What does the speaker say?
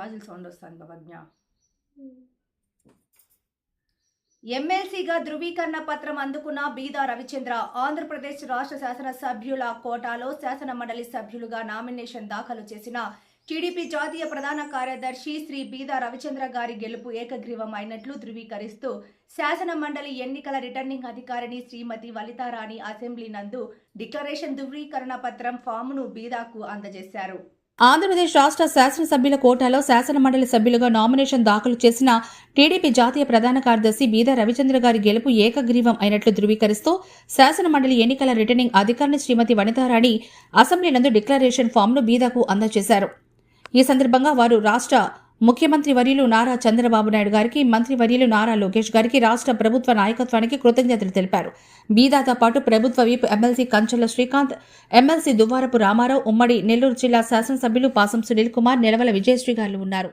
గాజుల sound వస్తుంది బాబజ్ఞ ఎమ్మెల్సీగా ధృవీకరణ పత్రం అందుకున్న బీదా రవిచంద్ర ఆంధ్రప్రదేశ్ రాష్ట్ర శాసన సభ్యుల కోటాలో శాసన మండలి సభ్యులుగా నామినేషన్ దాఖలు చేసిన టీడీపీ జాతీయ ప్రధాన కార్యదర్శి శ్రీ బీదా రవిచంద్ర గారి గెలుపు ఏకగ్రీవం అయినట్లు ధృవీకరిస్తూ శాసన మండలి ఎన్నికల రిటర్నింగ్ అధికారిని శ్రీమతి వలితారాణి అసెంబ్లీ నందు డిక్లరేషన్ ధృవీకరణ పత్రం ఫామ్ను బీదాకు అందజేశారు. ఆంధ్రప్రదేశ్ రాష్ట్ర శాసనసభ్యుల కోటాలో శాసన మండలి సభ్యులుగా నామినేషన్ దాఖలు చేసిన టీడీపీ జాతీయ ప్రధాన కార్యదర్శి బీదా రవిచంద్ర గారి గెలుపు ఏకగ్రీవం అయినట్లు ధృవీకరిస్తూ శాసనమండలి ఎన్నికల రిటర్నింగ్ అధికారిని శ్రీమతి వనితారాణి అసెంబ్లీ నందు డిక్లరేషన్ ఫామ్ను బీదాకు అందజేశారు. ఈ సందర్భంగా వారు రాష్ట్ర ముఖ్యమంత్రి వర్యులు నారా చంద్రబాబు నాయుడు గారికి మంత్రి వర్యులు నారా లోకేష్ గారికి రాష్ట్ర ప్రభుత్వ నాయకత్వానికి కృతజ్ఞతలు తెలిపారు. బీదాతో పాటు ప్రభుత్వ whip MLC Kanchela Srikanth MLC Duvvarapu Ramarao ఉమ్మడి నెల్లూరు జిల్లా శాసనసభ్యులు పాసం సునీల్ కుమార్ నిలవల విజయశ్రీ గారు ఉన్నారు.